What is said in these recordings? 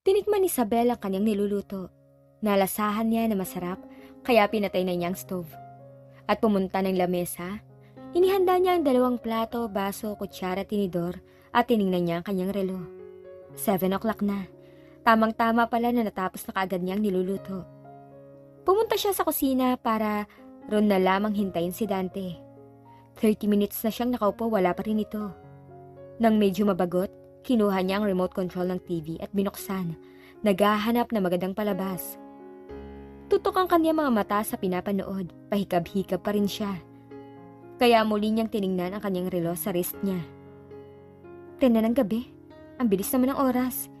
Tinikman ni Isabel ang kanyang niluluto. Nalasahan niya na masarap, kaya pinatay na niya ang stove. At pumunta ng lamesa, inihanda niya ang dalawang plato, baso, kutsara, tinidor, at tiningnan niya ang kanyang relo. Seven o'clock na. Tamang-tama pala na natapos na kaagad niyang niluluto. Pumunta siya sa kusina para ron na lamang hintayin si Dante. 30 minutes na siyang nakaupo, wala pa rin ito. Nang medyo mabagot, kinuha niya ang remote control ng TV at binuksan. Naghahanap na magandang palabas. Tutok ang kanya mga mata sa pinapanood. Pahikab-hikab pa rin siya. Kaya muli niyang tiningnan ang kanyang relo sa wrist niya. Ten na ng gabi. Ang bilis naman ng oras.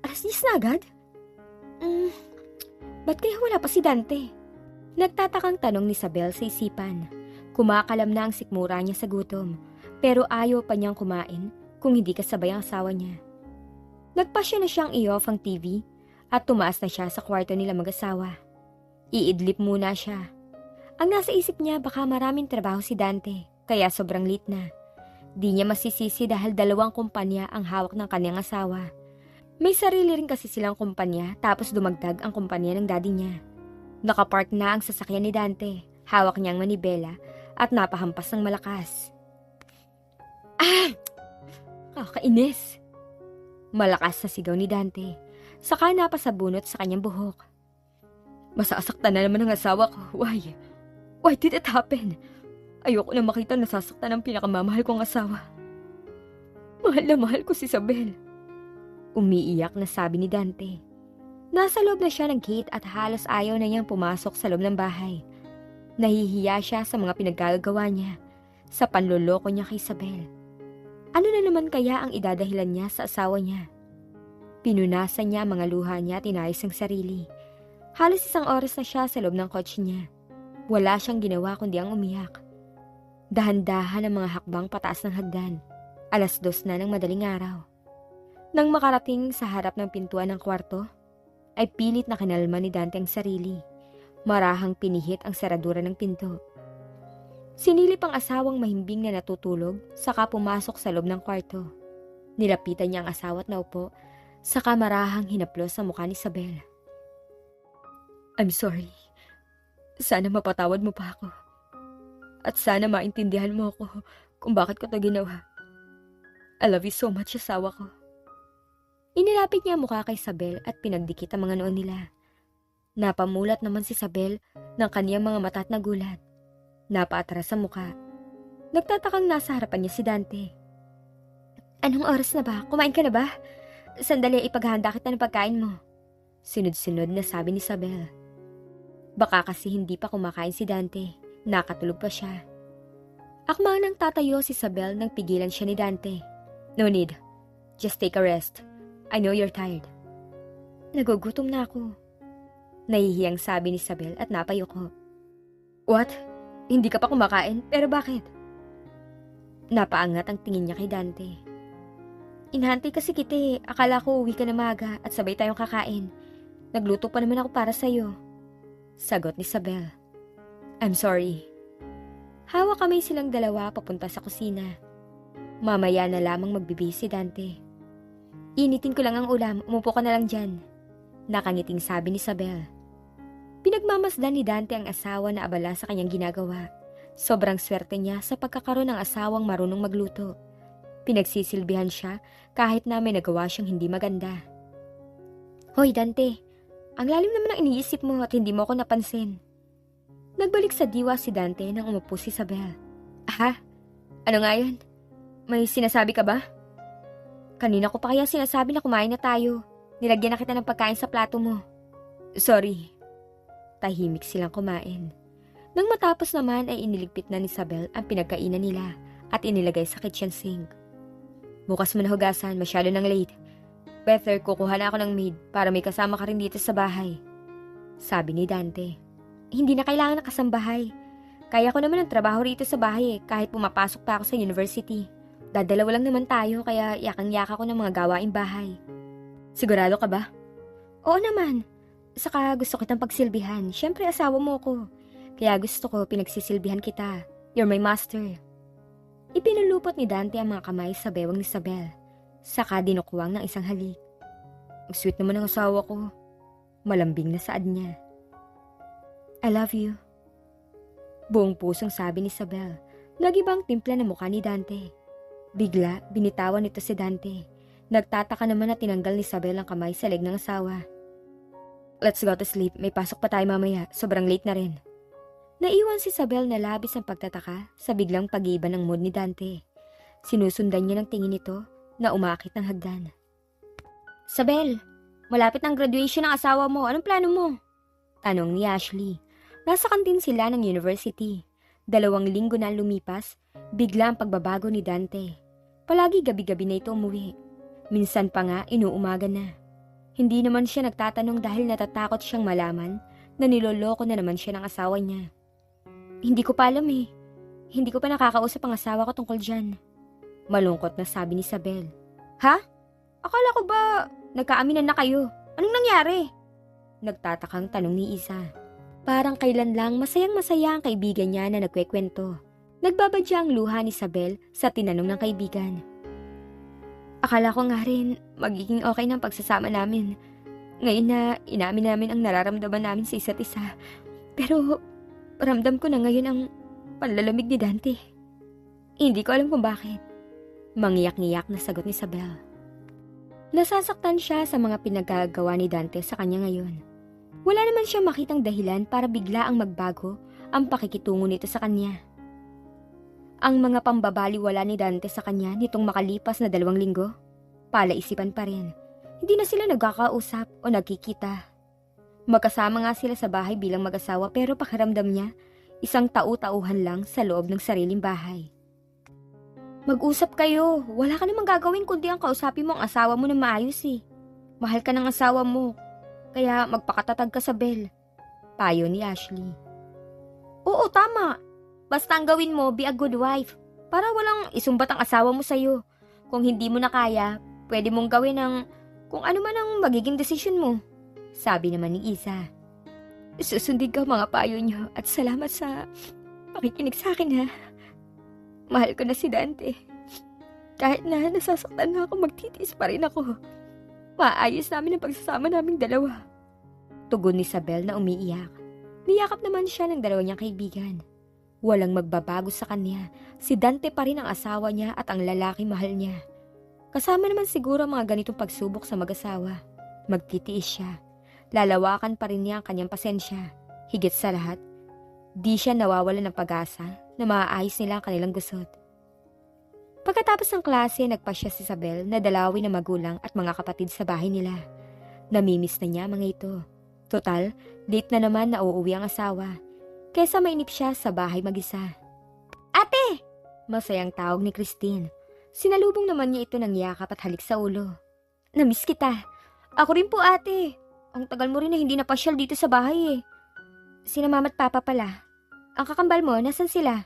Alas 10 na agad? Hmm, ba't kaya wala pa si Dante? Nagtatakang tanong ni Isabel sa isipan. Kumakalam na ang sikmura niya sa gutom, pero ayaw pa niyang kumain kung hindi kasabay ang asawa niya. Nagpasya na siyang i-off ang TV at tumaas na siya sa kwarto nila mag-asawa. Iidlip muna siya. Ang nasa isip niya baka maraming trabaho si Dante, kaya sobrang late na. Di niya masisisi dahil dalawang kumpanya ang hawak ng kanyang asawa. May sarili rin kasi silang kumpanya tapos dumagdag ang kumpanya ng daddy niya. Nakapark na ang sasakyan ni Dante, hawak niyang manibela at napahampas ng malakas. Ah! Kakainis! Malakas sa sigaw ni Dante, saka napasabunot sa kanyang buhok. Masasaktan na naman ang asawa ko. Why? Why did it happen? Ayoko na makita nasasaktan ang pinakamamahal kong asawa. Mahal na mahal ko si Isabel. Umiiyak na sabi ni Dante. Nasa loob na siya ng gate at halos ayaw na niyang pumasok sa loob ng bahay. Nahihiya siya sa mga pinaggagawa niya, sa panloloko niya kay Isabel. Ano na naman kaya ang idadahilan niya sa asawa niya? Pinunasan niya mga luha niya at inayos ang sarili. Halos isang oras na siya sa loob ng kotse niya. Wala siyang ginawa kundi ang umiyak. Dahan-dahan ang mga hakbang pataas ng hagdan. Alas dos na ng madaling araw. Nang makarating sa harap ng pintuan ng kwarto, ay pilit na kinalma ni Dante ang sarili. Marahang pinihit ang saradura ng pinto. Sinilip ang asawang mahimbing na natutulog, saka pumasok sa loob ng kwarto. Nilapitan niya ang asawa at naupo, saka marahang hinaplos sa mukha ni Isabel. I'm sorry. Sana mapatawad mo pa ako. At sana maintindihan mo ako kung bakit ko to ginawa. I love you so much, asawa ko. Inilapit niya ang mukha kay Isabel at pinagdikit ang mga noon nila. Napamulat naman si Isabel ng kaniyang mga mata at nagulat. Napaatras sa mukha. Nagtatakang nasa harapan niya si Dante. Anong oras na ba? Kumain ka na ba? Sandali, ipaghahanda kita ng pagkain mo. Sunod-sunod na sabi ni Isabel. Baka kasi hindi pa kumakain si Dante. Nakatulog pa siya. Akmang nang tatayo si Isabel nang pigilan siya ni Dante. No need. Just take a rest. I know you're tired. Nagugutom na ako. Nahihiyang sabi ni Isabel at napayoko. What? Hindi ka pa kumakain? Pero bakit? Napaangat ang tingin niya kay Dante. Inhantay kasi kita eh. Akala ko uwi ka na maga at sabay tayong kakain. Nagluto pa naman ako para sa'yo. Sagot ni Isabel. I'm sorry. Hawa kamay silang dalawa papunta sa kusina. Mamaya na lamang magbibi si Dante. Initin ko lang ang ulam, umupo ka na lang dyan. Nakangiting sabi ni Isabel. Pinagmamasdan ni Dante ang asawa na abala sa kanyang ginagawa. Sobrang swerte niya sa pagkakaroon ng asawang marunong magluto. Pinagsisilbihan siya kahit na may nagawa siyang hindi maganda. Hoy Dante, ang lalim naman ang iniisip mo at hindi mo ako napansin. Nagbalik sa diwa si Dante nang umupo si Isabel. Ha? Ano nga yun? May sinasabi ka ba? Kanina ko pa kaya sinasabi na kumain na tayo. Nilagyan na kita ng pagkain sa plato mo. Sorry. Tahimik silang kumain. Nang matapos naman ay iniligpit na ni Isabel ang pinagkainan nila at inilagay sa kitchen sink. Bukas mo na hugasan, masyado nang late. Better kukuha na ako ng maid para may kasama ka rin dito sa bahay. Sabi ni Dante. Hindi na kailangan ng kasambahay. Kaya ko naman ang trabaho rito sa bahay eh, kahit pumapasok pa ako sa university. Dadalawa lang naman tayo kaya yakang-yaka ko ng mga gawaing bahay. Sigurado ka ba? Oo naman. Saka gusto kitang pagsilbihan. Siyempre asawa mo ko. Kaya gusto ko pinagsisilbihan kita. You're my master. Ipinulupot ni Dante ang mga kamay sa bewang ni Isabel. Saka dinukuwang ng isang halik. Ang sweet naman ng asawa ko. Malambing na saad niya. I love you. Buong pusong sabi ni Isabel. Nagibang timpla ng mukha ni Dante. Bigla, binitawan nito si Dante. Nagtataka naman na tinanggal ni Isabel ang kamay sa leg ng asawa. Let's go to sleep. May pasok pa tayo mamaya. Sobrang late na rin. Naiwan si Isabel na labis ang pagtataka sa biglang pag-iiba ng mood ni Dante. Sinusundan niya ng tingin nito na umakit ng hagdan. Isabel, malapit ng graduation ng asawa mo. Anong plano mo? Tanong ni Ashley. Nasa kantin sila ng university. Dalawang linggo na lumipas, bigla ang pagbabago ni Dante. Palagi gabi-gabi na ito umuwi. Minsan pa nga inuumaga na. Hindi naman siya nagtatanong dahil natatakot siyang malaman na niloloko na naman siya ng asawa niya. Hindi ko pa alam eh. Hindi ko pa nakakausap ang asawa ko tungkol dyan. Malungkot na sabi ni Isabel. Ha? Akala ko ba nagkaaminan na kayo? Anong nangyari? Nagtatakang tanong ni Isa. Parang kailan lang masayang masaya ang kaibigan niya na nagkwekwento. Nagbabadya ang luha ni Isabel sa tinanong ng kaibigan. Akala ko nga rin magiging okay ng pagsasama namin. Ngayon na inamin namin ang nararamdaman namin sa isa't isa. Pero ramdam ko na ngayon ang panlalamig ni Dante. Hindi ko alam kung bakit. Mangiyak-ngiyak na sagot ni Isabel. Nasasaktan siya sa mga pinagagawa ni Dante sa kanya ngayon. Wala naman siya makitang dahilan para bigla ang magbago ang pakikitungo nito sa kanya. Ang mga pambabaliwala ni Dante sa kanya nitong makalipas na dalawang linggo, palaisipan pa rin. Hindi na sila nagkakausap o nagkikita. Magkasama nga sila sa bahay bilang mag-asawa pero pakiramdam niya, isang tau-tauhan lang sa loob ng sariling bahay. Mag-usap kayo. Wala ka namang gagawin kundi ang kausapin mo ang asawa mo na maayos eh. Mahal ka ng asawa mo. Kaya magpakatatag ka sa Bel. Payo ni Ashley. Oo, tama. Basta ang gawin mo, be a good wife. Para walang isumbat ang asawa mo sa'yo. Kung hindi mo na kaya, pwede mong gawin ang kung ano man ang magiging desisyon mo. Sabi naman ni Isa. Susundin ka mga payo niyo at salamat sa pakikinig sa akin ha. Mahal ko na si Dante. Kahit na nasasaktan na ako, magtitiis pa rin ako. Maayos namin ang pagsasama naming dalawa. Tugon ni Isabel na umiiyak. Niyakap naman siya ng dalawa niyang kaibigan. Walang magbabago sa kanya. Si Dante pa rin ang asawa niya at ang lalaki mahal niya. Kasama naman siguro ang mga ganitong pagsubok sa mag-asawa. Magtitiis siya. Lalawakan pa rin niya ang kanyang pasensya. Higit sa lahat, di siya nawawala ng pag-asa na maaayos nila ang kanilang gusot. Pagkatapos ng klase, nagpasya si Isabel na dalawin na magulang at mga kapatid sa bahay nila. Namimiss na niya mga ito. Total, late na naman na uuwi ang asawa. Kesa mainip siya sa bahay mag-isa. Ate! Masayang tawag ni Christine. Sinalubong naman niya ito ng yakap at halik sa ulo. Namiss kita. Ako rin po ate. Ang tagal mo rin na hindi napasyal dito sa bahay eh. Sina mama at papa pala. Ang kakambal mo, nasan sila?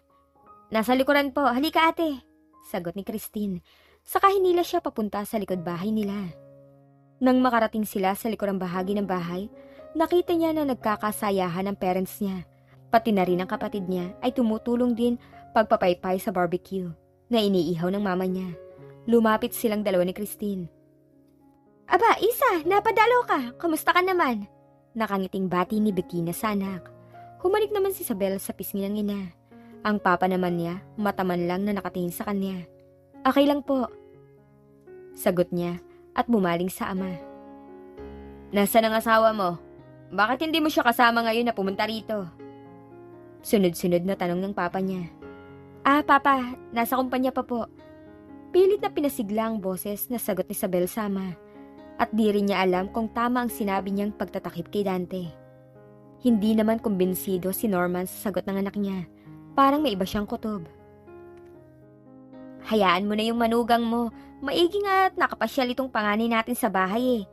Nasa likuran po, halika ate. Sagot ni Christine. Saka hinila siya papunta sa likod bahay nila. Nang makarating sila sa likurang bahagi ng bahay, nakita niya na nagkakasayahan ang parents niya. Pati na rin ang kapatid niya ay tumutulong din pagpapaypay sa barbecue na iniihaw ng mama niya. Lumapit silang dalawa ni Christine. Aba, Isa, napadalo ka. Kamusta ka naman? Nakangiting bati ni Bettina sa anak. Humalik naman si Isabel sa pisngi ng ina. Ang papa naman niya, mataman lang na nakatingin sa kanya. Okay lang po. Sagot niya at bumaling sa ama. Nasaan ang asawa mo? Bakit hindi mo siya kasama ngayon na pumunta rito? Sunod-sunod na tanong ng papa niya. Ah, papa, nasa kumpanya pa po. Pilit na pinasigla ang boses na sagot ni Isabel sama. At di rin niya alam kung tama ang sinabi niyang pagtatakip kay Dante. Hindi naman kumbinsido si Norman sa sagot ng anak niya. Parang may iba siyang kutob. Hayaan mo na yung manugang mo. Maigi nga at nakapasyal itong panganay natin sa bahay eh.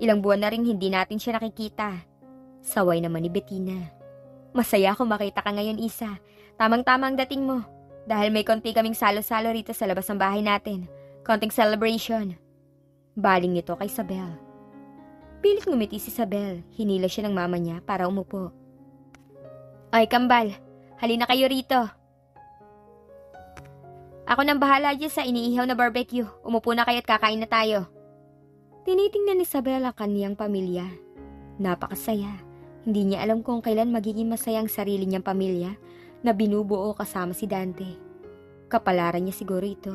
Ilang buwan na rin hindi natin siya nakikita. Saway naman ni Bettina. Masaya ako makita ka ngayon, Isa. Tamang-tama ang dating mo. Dahil may konti kaming salo-salo rito sa labas ng bahay natin. Konting celebration. Baling nito kay Isabel. Pilit ngumiti si Isabel. Hinila siya ng mama niya para umupo. Ay, kambal. Halina kayo rito. Ako nang bahala dyan sa iniihaw na barbecue. Umupo na kayo at kakain na tayo. Tinitingnan ni Isabel ang kaniyang pamilya. Napakasaya. Hindi niya alam kung kailan magiging masaya ang sarili niyang pamilya na binubuo kasama si Dante. Kapalaran niya siguro ito.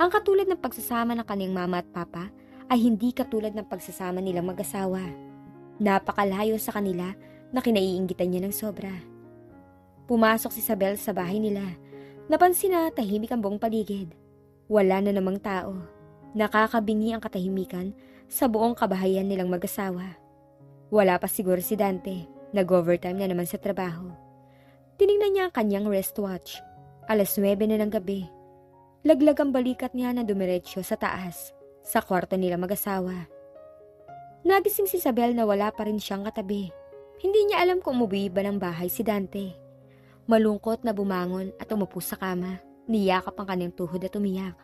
Ang katulad ng pagsasama ng kaniyang mama at papa ay hindi katulad ng pagsasama nilang mag-asawa. Napakalayo sa kanila na kinaiinggitan niya ng sobra. Pumasok si Isabel sa bahay nila. Napansin na tahimik ang buong paligid. Wala na namang tao. Nakakabingi ang katahimikan sa buong kabahayan nilang mag-asawa. Wala pa siguro si Dante. Nag-overtime na naman sa trabaho. Tiningnan niya ang kanyang wristwatch. Alas 9 na ng gabi. Laglag ang balikat niya na dumiretso sa taas, sa kwarto nila mag-asawa. Nagising si Isabel na wala pa rin siyang katabi. Hindi niya alam kung umuwi ba ng bahay si Dante. Malungkot na bumangon at umupo sa kama. Niyakap ang kanyang tuhod at umiyak.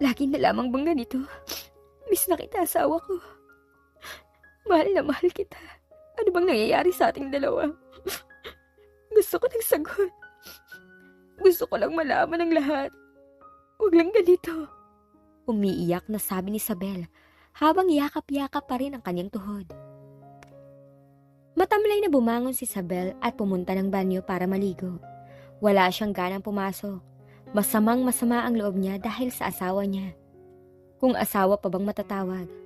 Lagi na lamang bang ganito? Miss na kita, asawa ko. Mahal na mahal kita. Ano bang nangyayari sa ating dalawa? Gusto ko ng sagot. Gusto ko lang malaman ang lahat. Huwag lang ganito. Umiiyak na sabi ni Isabel habang yakap-yakap pa rin ang kanyang tuhod. Matamlay na bumangon si Isabel at pumunta ng banyo para maligo. Wala siyang ganang pumasok. Masamang masama ang loob niya dahil sa asawa niya. Kung asawa pa bang matatawag.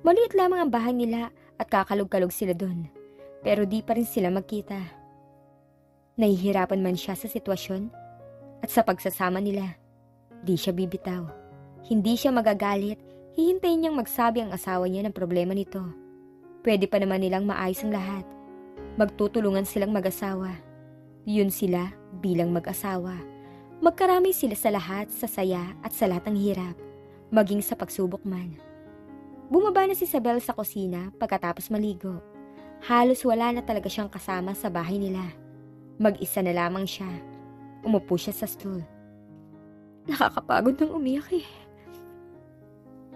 Maliit lamang ang bahay nila at kakalog-kalog sila doon. Pero di pa rin sila magkita. Nahihirapan man siya sa sitwasyon at sa pagsasama nila. Di siya bibitaw. Hindi siya magagalit, hihintayin niyang magsabi ang asawa niya ng problema nito. Pwede pa naman nilang maayos ang lahat. Magtutulungan silang mag-asawa. Yun sila bilang mag-asawa. Magkarami sila sa lahat, sa saya at sa lahat ng hirap, maging sa pagsubok man. Bumaba na si Isabel sa kusina pagkatapos maligo. Halos wala na talaga siyang kasama sa bahay nila. Mag-isa na lamang siya. Umupo siya sa stool. Nakakapagod ng umiyak eh.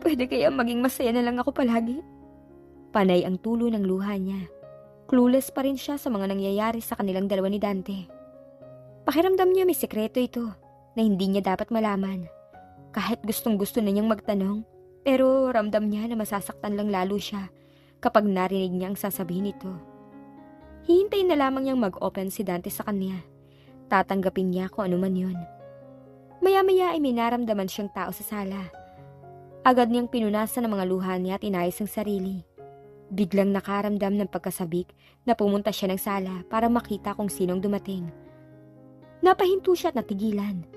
Pwede kaya maging masaya na lang ako palagi? Panay ang tulo ng luha niya. Clueless pa rin siya sa mga nangyayari sa kanilang dalawa ni Dante. Pakiramdam niya may sekreto ito na hindi niya dapat malaman. Kahit gustong gusto na niyang magtanong, pero ramdam niya na masasaktan lang lalo siya kapag narinig niya ang sasabihin nito. Hihintayin na lamang niyang mag-open si Dante sa kanya. Tatanggapin niya kung ano man yun. Maya-maya ay may naramdaman siyang tao sa sala. Agad niyang pinunasan ang mga luha niya at inayos ang sarili. Biglang nakaramdam ng pagkasabik na pumunta siya ng sala para makita kung sinong dumating. Napahinto siya at natigilan.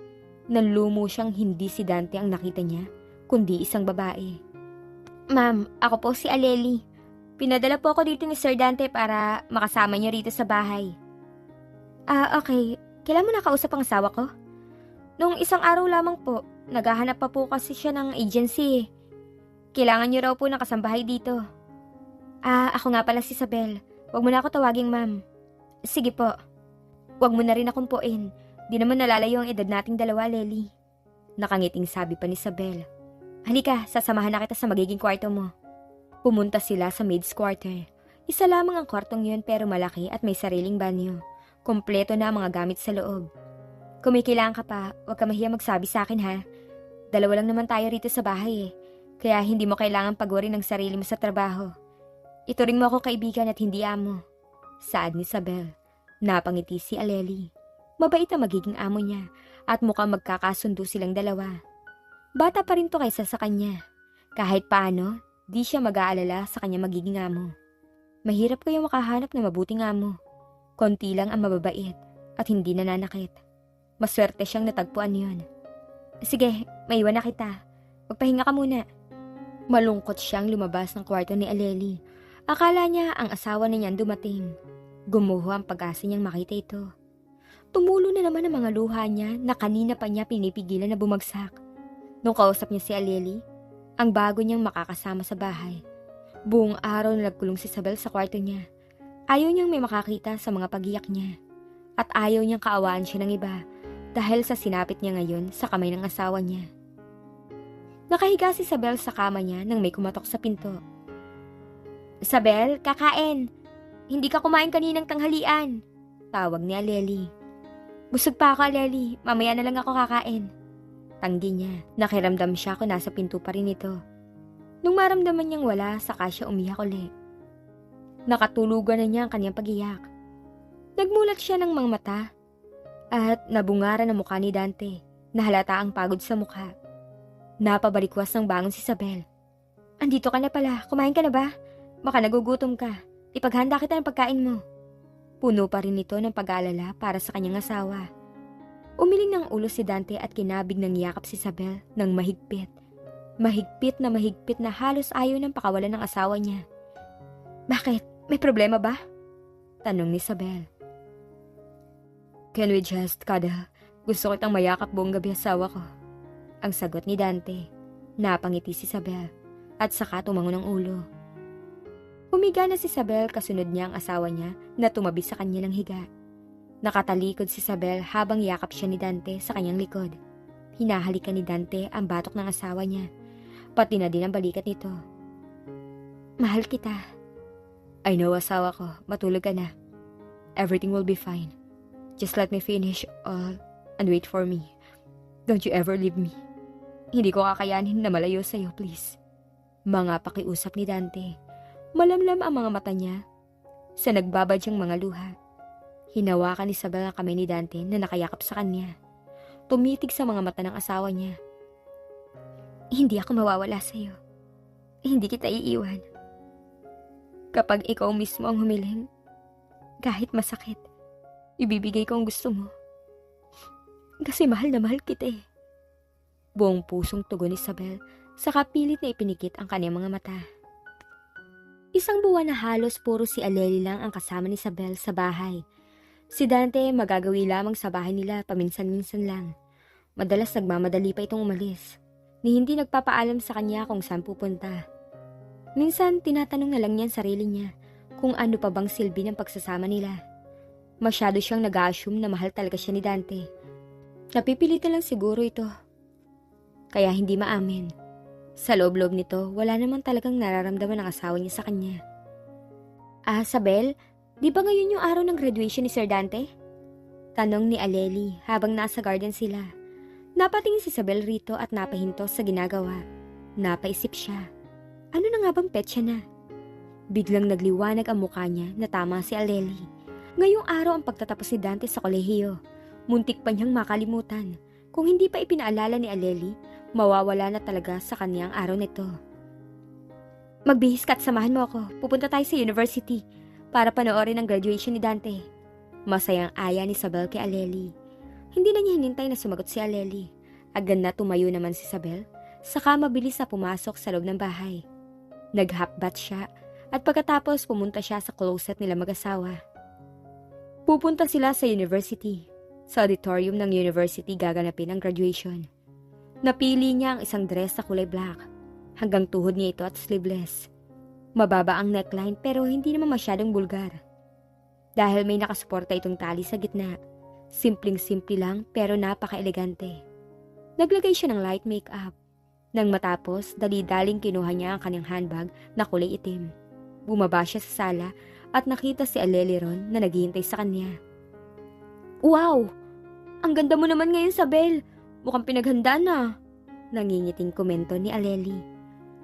Nanlumo siyang hindi si Dante ang nakita niya, kundi isang babae. Ma'am, ako po si Aleli. Pinadala po ako dito ni Sir Dante para makasama niyo rito sa bahay. Ah, okay. Kailan mo nakausap ang asawa ko? Nung isang araw lamang po, naghahanap pa po kasi siya ng agency. eh. Kailangan niyo raw po ng kasambahay dito. Ah, ako nga pala si Isabel. Huwag mo na ako tawaging ma'am. Sige po. Huwag mo na rin akong puin. Di naman nalalayo ang edad nating dalawa, Lely. Nakangiting sabi pa ni Isabel. Halika, sasamahan na kita sa magiging kwarto mo. Pumunta sila sa maid's quarter. Isa lamang ang kwartong yun pero malaki at may sariling banyo. Kompleto na ang mga gamit sa loob. Kailangan ka pa, huwag ka mahiya magsabi sa akin ha. Dalawa lang naman tayo rito sa bahay eh. Kaya hindi mo kailangan pagwari ng sarili mo sa trabaho. Ituring mo ako kaibigan at hindi amo. Saad ni Isabel. Napangiti si Aleli. Mabait ang magiging amo niya at mukhang magkakasundo silang dalawa. Bata pa rin to kaysa sa kanya. Kahit paano, di siya mag-aalala sa kanya magiging amo. Mahirap kayo makahanap ng mabuting amo. Konti lang ang mababait at hindi nananakit. Maswerte siyang natagpuan yon. Sige, maiwan na kita. Magpahinga ka muna. Malungkot siyang lumabas ng kwarto ni Aleli. Akala niya ang asawa na niyan dumating. Gumuho ang pag-asa niyang makita ito. Tumulo na naman ang mga luha niya na kanina pa niya pinipigilan na bumagsak. Nung kausap niya si Aleli, ang bago niyang makakasama sa bahay. Buong araw na nagkulong si Isabel sa kwarto niya. Ayaw niyang may makakita sa mga pagiyak niya. At ayaw niyang kaawaan siya ng iba dahil sa sinapit niya ngayon sa kamay ng asawa niya. Nakahiga si Isabel sa kama niya nang may kumatok sa pinto. Isabel, kakain! Hindi ka kumain kaninang tanghalian. Tawag ni Aleli. Busog pa ako, Aleli. Mamaya na lang ako kakain. Tanggi niya. Nakiramdam siya kung nasa pinto pa rin ito. Nung maramdaman niyang wala, saka siya umiyak uli. Nakatulugan na niya ang kanyang pagiyak. Nagmulat siya ng mga mata at nabungaran ang mukha ni Dante na halata ang pagod sa mukha. Napabalikwas ng bangon si Isabel. Andito ka na pala, kumain ka na ba? Baka nagugutom ka. Ipaghanda kita ng pagkain mo. Puno pa rin ito ng pag-aalala para sa kanyang asawa. Umiling ng ulo si Dante at kinabig ng yakap si Isabel ng mahigpit. Mahigpit na mahigpit na halos ayaw ng pakawalan ng asawa niya. Bakit? May problema ba? Tanong ni Isabel. Can we just cuddle? Gusto kitang mayakap buong gabi asawa ko. Ang sagot ni Dante. Napangiti si Isabel at saka tumango ng ulo. Humiga na si Isabel kasunod niya ang asawa niya na tumabi sa kanya ng higa. Nakatalikod si Isabel habang yakap siya ni Dante sa kanyang likod. Hinahalikan ni Dante ang batok ng asawa niya, pati na din ang balikat nito. Mahal kita. I know asawa ko, matulog ka na. Everything will be fine. Just let me finish all and wait for me. Don't you ever leave me. Hindi ko kakayanin na malayo sa'yo, please. Mga pakiusap ni Dante. Malamlam ang mga mata niya sa nagbabadyang mga luha. Hinawakan ni Isabel ang kamay ni Dante na nakayakap sa kanya. Tumitig sa mga mata ng asawa niya. Hindi ako mawawala sa'yo. Hindi kita iiwan. Kapag ikaw mismo ang humiling, kahit masakit, ibibigay ko ang gusto mo. Kasi mahal na mahal kita eh. Buong pusong tugon ni Isabel sa kapilit na ipinikit ang kanyang mga mata. Isang buwan na halos puro si Aleli lang ang kasama ni Isabel sa bahay. Si Dante magagawi lamang sa bahay nila paminsan-minsan lang. Madalas nagmamadali pa itong umalis. Ni hindi nagpapaalam sa kanya kung saan pupunta. Minsan tinatanong na lang niya ang sarili niya kung ano pa bang silbi ng pagsasama nila. Masyado siyang nag-assume na mahal talaga siya ni Dante. Napipilitan lang siguro ito. Kaya hindi maamin. Sa loob-loob nito, wala naman talagang nararamdaman ng asawa niya sa kanya. Ah, Sabel, di ba ngayon yung araw ng graduation ni Sir Dante? Tanong ni Aleli habang nasa garden sila. Napatingin si Sabel rito at napahinto sa ginagawa. Napaisip siya. Ano na nga bang petsa na? Biglang nagliwanag ang mukha niya na tama si Aleli. Ngayong araw ang pagtatapos ni Dante sa kolehiyo. Muntik pa niyang makalimutan. Kung hindi pa ipinaalala ni Aleli, mawawala na talaga sa kanyang araw nito. Magbihis ka at samahan mo ako. Pupunta tayo sa university para panoorin ang graduation ni Dante. Masayang aya ni Isabel kay Aleli. Hindi na niya hinintay na sumagot si Aleli. Agad na tumayo naman si Isabel, saka mabilis na pumasok sa loob ng bahay. Nag-hapbat siya at pagkatapos pumunta siya sa closet nila mag-asawa. Pupunta sila sa university. Sa auditorium ng university gaganapin ang graduation. Napili niya ang isang dress sa kulay black. Hanggang tuhod niya ito at sleeveless. Mababa ang neckline pero hindi naman masyadong bulgar. Dahil may nakasuporta itong tali sa gitna. Simpleng-simple lang pero napaka-elegante. Naglagay siya ng light makeup. Nang matapos, dali-daling kinuha niya ang kanyang handbag na kulay itim. Bumaba siya sa sala at nakita si Aleliron na naghihintay sa kanya. Wow! Ang ganda mo naman ngayon, Sabel. Mukhang pinaghanda na. Nangingiting komento ni Aleli.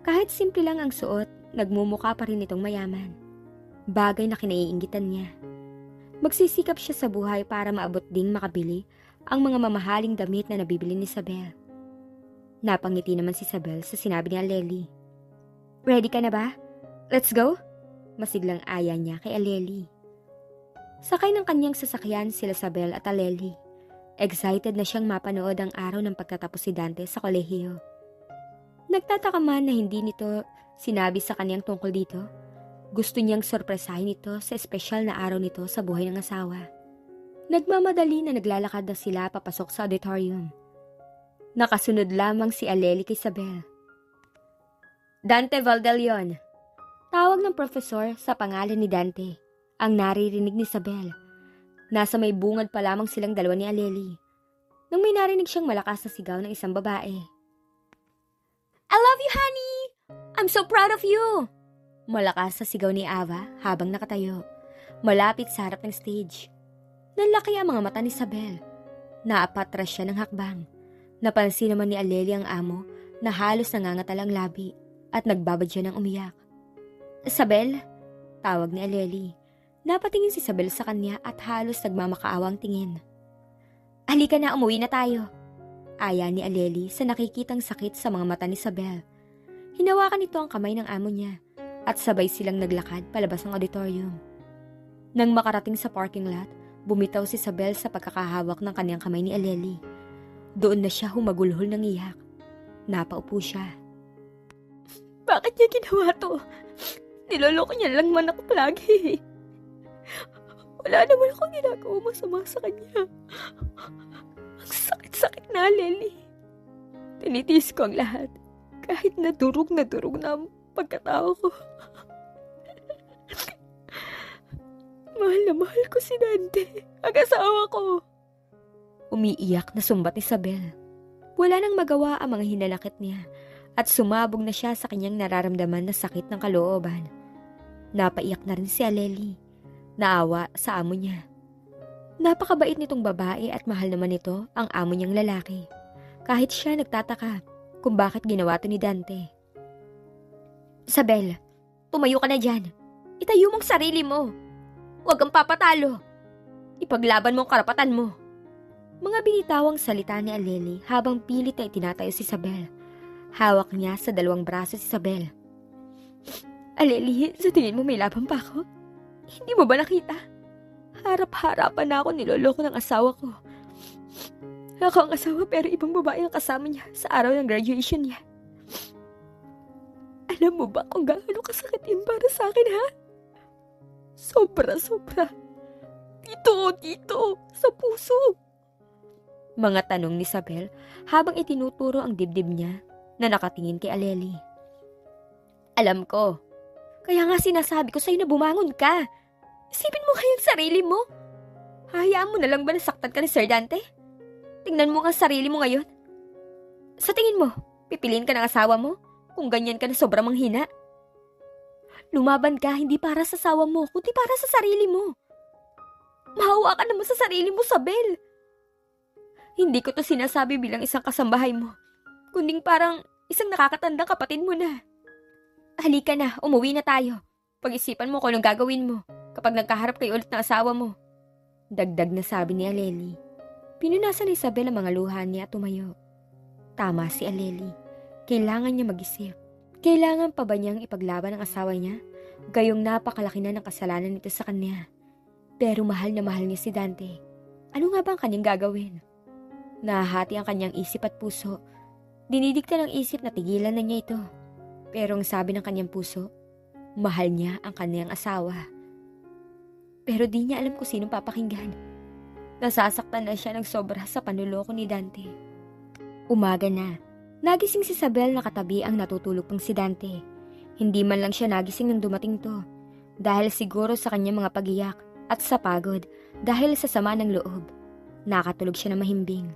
Kahit simple lang ang suot, nagmumuka pa rin itong mayaman. Bagay na kinaiingitan niya. Magsisikap siya sa buhay para maabot ding makabili ang mga mamahaling damit na nabibili ni Isabel. Napangiti naman si Isabel sa sinabi ni Aleli. Ready ka na ba? Let's go? Masiglang aya niya kay Aleli. Sakay ng kanyang sasakyan sila Isabel at Aleli. Excited na siyang mapanood ang araw ng pagtatapos si Dante sa kolehiyo. Nagtataka man na hindi nito sinabi sa kanyang tungkol dito. Gusto niyang sorpresahin ito sa espesyal na araw nito sa buhay ng asawa. Nagmamadali na naglalakad na sila papasok sa auditorium. Nakasunod lamang si Aleli kay Isabel. Dante Valdelion. Tawag ng profesor sa pangalan ni Dante. Ang naririnig ni Isabel. Nasa may bungad pa lamang silang dalawa ni Aleli. Nang may narinig siyang malakas na sigaw ng isang babae. I love you, honey! I'm so proud of you! Malakas sa sigaw ni Ava habang nakatayo. Malapit sa harap ng stage. Nanlaki ang mga mata ni Isabel. Naapatras siya ng hakbang. Napansin naman ni Aleli ang amo na halos nangangatalang labi at nagbabadya ng umiyak. Isabel? Tawag ni Aleli. Napatingin si Isabel sa kanya at halos nagmamakaawang tingin. Halika na, umuwi na tayo. Aya ni Aleli sa nakikitang sakit sa mga mata ni Isabel. Hinawakan nito ang kamay ng amo niya at sabay silang naglakad palabas ng auditorium. Nang makarating sa parking lot, bumitaw si Isabel sa pagkakahawak ng kanyang kamay ni Aleli. Doon na siya humagulhol ng iyak. Napaupo siya. Bakit niya ginawa to? Niloloko niya lang man ako palagi. Wala naman akong ginagawa masama sa kanya. Ang sakit-sakit na, Lely. Tinitiis ko ang lahat. Kahit na durog na durog na ang pagkatao ko. mahal na mahal ko si Dante. Ang asawa ko. Umiiyak na sumbat ni Isabel. Wala nang magawa ang mga hinalakit niya at sumabog na siya sa kanyang nararamdaman na sakit ng kalooban. Napaiyak na rin si Aleli. Naawa sa amo niya. Napakabait nitong babae at mahal naman nito ang amo niyang lalaki. Kahit siya nagtataka kung bakit ginawa to ni Dante. Isabel, tumayo ka na dyan. Itayo mong sarili mo. Huwag kang papatalo. Ipaglaban mo ang karapatan mo. Mga binitawang salita ni Aleli habang pilit na itinatayo si Isabel. Hawak niya sa dalawang braso si Isabel. Aleli, sa tingin mo may laban pa ako? Hindi mo ba nakita? Harap-harapan na ako niloloko ng asawa ko. Ako ang asawa pero ibang babae ang kasama niya sa araw ng graduation niya. Alam mo ba kung gaano kasakit yun para sa akin, ha? Sobra-sobra. Dito, dito, sa puso. Mga tanong ni Isabel habang itinuturo ang dibdib niya na nakatingin kay Aleli. Alam ko. Kaya nga sinasabi ko sa'yo na bumangon ka. Isipin mo kayang sarili mo. Hayaan mo na lang ba nasaktan ka ni Sir Dante? Tingnan mo ang sarili mo ngayon. Sa tingin mo, pipiliin ka ng asawa mo kung ganyan ka na sobrang manghina? Lumaban ka hindi para sa asawa mo, kundi para sa sarili mo. Mahawa ka naman sa sarili mo, Sabel. Hindi ko to sinasabi bilang isang kasambahay mo, kunding parang isang nakakatandang kapatid mo na. Halika na, umuwi na tayo. Pag-isipan mo kung anong gagawin mo kapag nagkaharap kay ulit ng asawa mo. Dagdag na sabi ni Aleli. Pinunasan ni Isabel ang mga luha niya at tumayo. Tama si Aleli. Kailangan niya mag-isip. Kailangan pa ba niyang ipaglaban ang asawa niya? Gayong napakalaki na ng kasalanan nito sa kanya. Pero mahal na mahal niya si Dante. Ano nga ba ang kanyang gagawin? Nahahati ang kanyang isip at puso. Dinidikta ng isip na tigilan na niya ito. Pero ang sabi ng kanyang puso, mahal niya ang kanyang asawa. Pero di niya alam kung sino papakinggan. Nasasaktan na siya ng sobra sa panuloko ni Dante. Umaga na. Nagising si Isabel na katabi ang natutulog pang si Dante. Hindi man lang siya nagising nang dumating to. Dahil siguro sa kanyang mga pagiyak at sa pagod dahil sa sama ng loob. Nakatulog siya na mahimbing.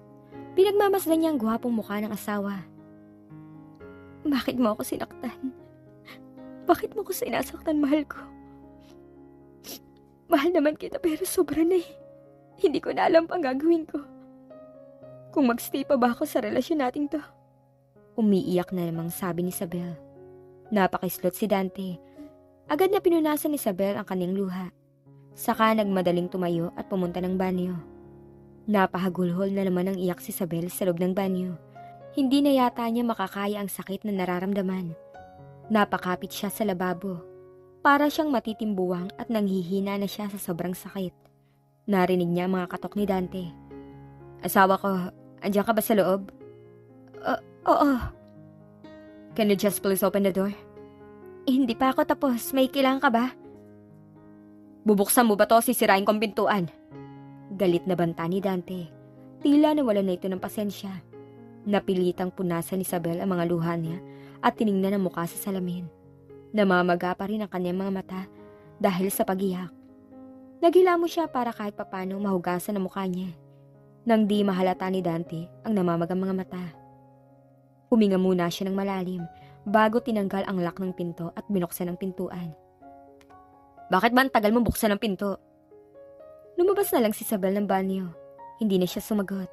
Pinagmamasdan niya ang gwapong mukha ng asawa. Bakit mo ako sinaktan? Bakit mo ako sinasaktan, mahal ko? Mahal naman kita pero sobra na eh. Hindi ko na alam pang gagawin ko. Kung magstay pa ba ako sa relasyon nating to? Umiiyak na namang sabi ni Isabel. Napakislot si Dante. Agad na pinunasan ni Isabel ang kanyang luha. Saka nagmadaling tumayo at pumunta ng banyo. Napahagulhol na naman ang iyak si Isabel sa loob ng banyo. Hindi na yata niya makakaya ang sakit na nararamdaman. Napakapit siya sa lababo. Para siyang matitimbuwang at nanghihina na siya sa sobrang sakit. Narinig niya mga katok ni Dante. Asawa ko, andiyan ka ba sa loob? Uh, oo. Can you just please open the door? Hindi pa ako tapos. May kailangan ka ba? Bubuksan mo ba to sisirain kong pintuan? Galit na banta ni Dante. Tila nawala na ito ng pasensya. Napilitang punasan ni Isabel ang mga luha niya at tiningnan ang mukha sa salamin. Namamaga pa rin ang kanyang mga mata dahil sa pagiyak. Nagila mo siya para kahit papano mahugasan ang mukha niya. Nang di mahalata ni Dante ang namamagang mga mata. Huminga muna siya ng malalim bago tinanggal ang lock ng pinto at binuksan ang pintuan. Bakit ba ang tagal mo buksan ang pinto? Lumabas na lang si Isabel ng banyo. Hindi na siya sumagot.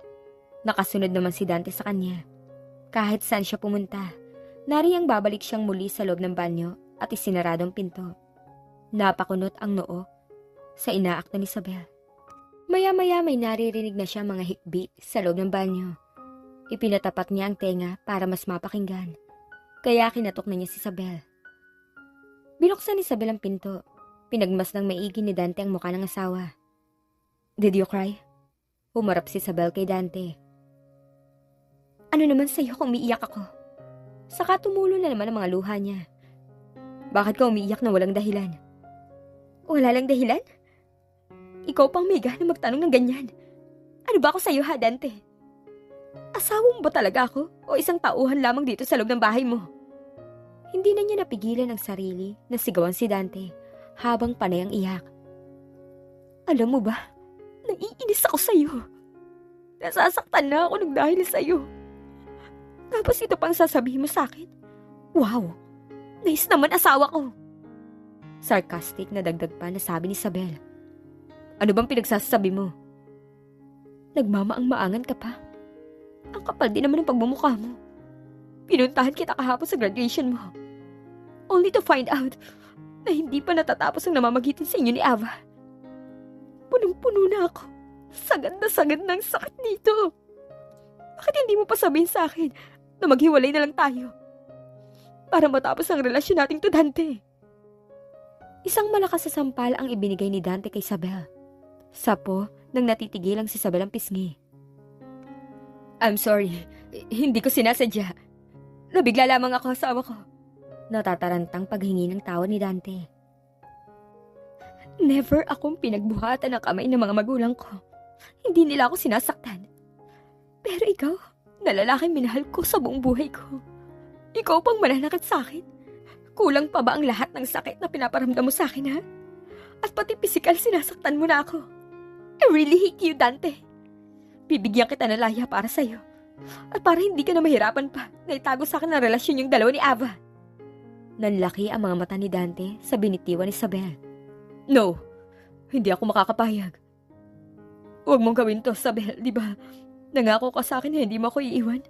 Nakasunod naman si Dante sa kanya. Kahit saan siya pumunta, Nariyang babalik siyang muli sa loob ng banyo at isinaradong pinto. Napakunot ang noo sa inaakto ni Isabel. Maya-maya may naririnig na siya mga hikbi sa loob ng banyo. Ipinatapat niya ang tenga para mas mapakinggan. Kaya kinatok na niya si Isabel. Binuksan ni Isabel ang pinto. Pinagmas ng maigi ni Dante ang mukha ng asawa. Did you cry? Humarap si Isabel kay Dante. Ano naman sa'yo kung umiiyak ako? Saka tumulo na naman ang mga luha niya. Bakit ka umiiyak na walang dahilan? Wala lang dahilan? Ikaw pang may gana magtanong ng ganyan. Ano ba ako sa'yo ha, Dante? Asawa mo ba talaga ako? O isang tauhan lamang dito sa loob ng bahay mo? Hindi na niya napigilan ang sarili na sigawan si Dante habang panay ang iyak. Alam mo ba, naiinis ako sa'yo. Nasasaktan na ako ng dahil sa'yo. Tapos ito pang sasabihin mo sa akin. Wow, nice naman asawa ko. Sarcastic na dagdag pa na sabi ni Isabel. Ano bang pinagsasabi mo? Nagmamaang-maangan ka pa. Ang kapal din naman ng pagmumukha mo. Pinuntahan kita kahapon sa graduation mo. Only to find out na hindi pa natatapos ang namamagitan sa inyo ni Ava. Punong-puno na ako. Sagad na sagad ng sakit dito. Bakit hindi mo pa sabihin sa akin na maghiwalay na lang tayo? Para matapos ang relasyon nating to Dante. Isang malakas sa sampal ang ibinigay ni Dante kay Isabel. Sapo nang natitigilang si Isabel ang pisngi. I'm sorry. Hindi ko sinasadya. Nabigla lamang ako sa awa ko. Natatarantang paghingi ng tawad ni Dante. Never akong pinagbuhatan ng kamay ng mga magulang ko. Hindi nila ako sinasaktan. Pero ikaw, na lalaking minahal ko sa buong buhay ko. Ikaw pang mananakit sa akin. Kulang pa ba ang lahat ng sakit na pinaparamdam mo sa akin, ha? At pati pisikal sinasaktan mo na ako. I really hate you, Dante. Bibigyan kita ng laya para sa'yo. At para hindi ka na mahirapan pa na itago sa akin ang relasyon yung dalawa ni Ava. Nanlaki ang mga mata ni Dante sa binitiwan ni Isabel. No, hindi ako makakapayag. Huwag mong gawin to, Isabel, di ba? Nangako ka sa akin na hindi mo ako iiwan.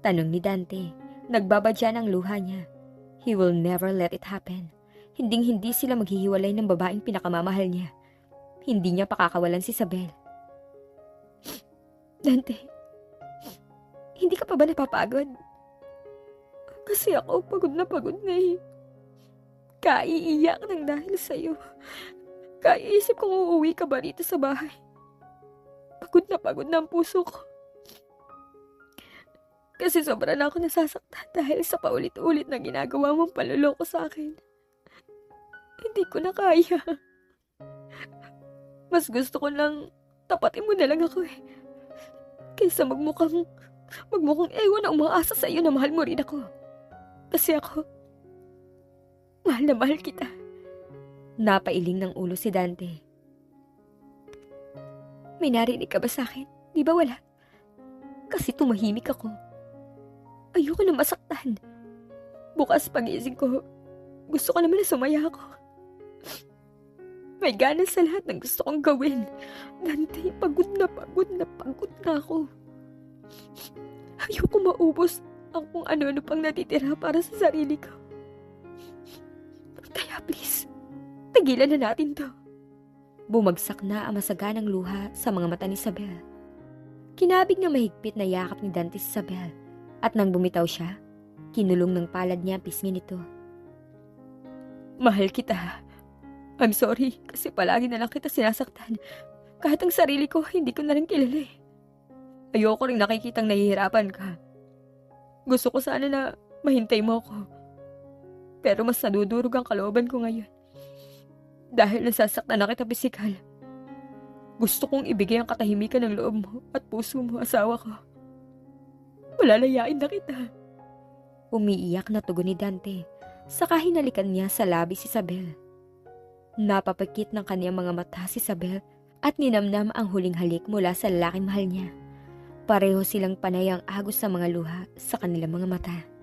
Tanong ni Dante, nagbabadya ng luha niya. He will never let it happen. Hinding-hindi sila maghihiwalay ng babaeng pinakamamahal niya. Hindi niya pakakawalan si Isabel. Dante, hindi ka pa ba napapagod? Kasi ako pagod na pagod na eh. Kaiiyak ng dahil sa'yo. Kaiisip kong uuwi ka ba rito sa bahay. Pagod na pagod na ang puso ko. Kasi sobra na ako nasasaktan dahil sa paulit-ulit na ginagawa mong paluloko sa akin. Hindi ko na kaya. Mas gusto ko lang tapatin mo na lang ako eh. Kaysa magmukhang, magmukhang ewan na umaasa sa iyo na mahal mo rin ako. Kasi ako, mahal na mahal kita. Napailing ng ulo si Dante. May narinig ka ba sa akin? Di ba wala? Kasi tumahimik ako. Ayoko na masaktan. Bukas pagising ko, gusto ko naman na sumaya ako. May gana sa lahat ng gusto kong gawin. Dante, pagod na pagod na pagod na ako. Ayoko maubos ang kung ano-ano pang natitira para sa sarili ko. Kaya please, tigilan na natin to. Bumagsak na ang masaganang luha sa mga mata ni Isabel. Kinabig na mahigpit na yakap ni Dante si Isabel at nang bumitaw siya, kinulong ng palad niya ang pisngi nito. Mahal kita. I'm sorry kasi palagi na lang kita sinasaktan. Kahit ang sarili ko, hindi ko na rin kilala eh. Ayoko rin nakikitang nahihirapan ka. Gusto ko sana na mahintay mo ako. Pero mas nadudurog ang kalooban ko ngayon. Dahil nasasaktan na kita pisikal. Gusto kong ibigay ang katahimikan ng loob mo at puso mo, asawa ko. Malalayain na kita. Umiiyak na tugon ni Dante. Saka hinalikan niya sa labi si Isabel. Napapakit ng kanyang mga mata si Isabel at ninamnam ang huling halik mula sa lalaking mahal niya. Pareho silang panay ang agos sa mga luha sa kanilang mga mata.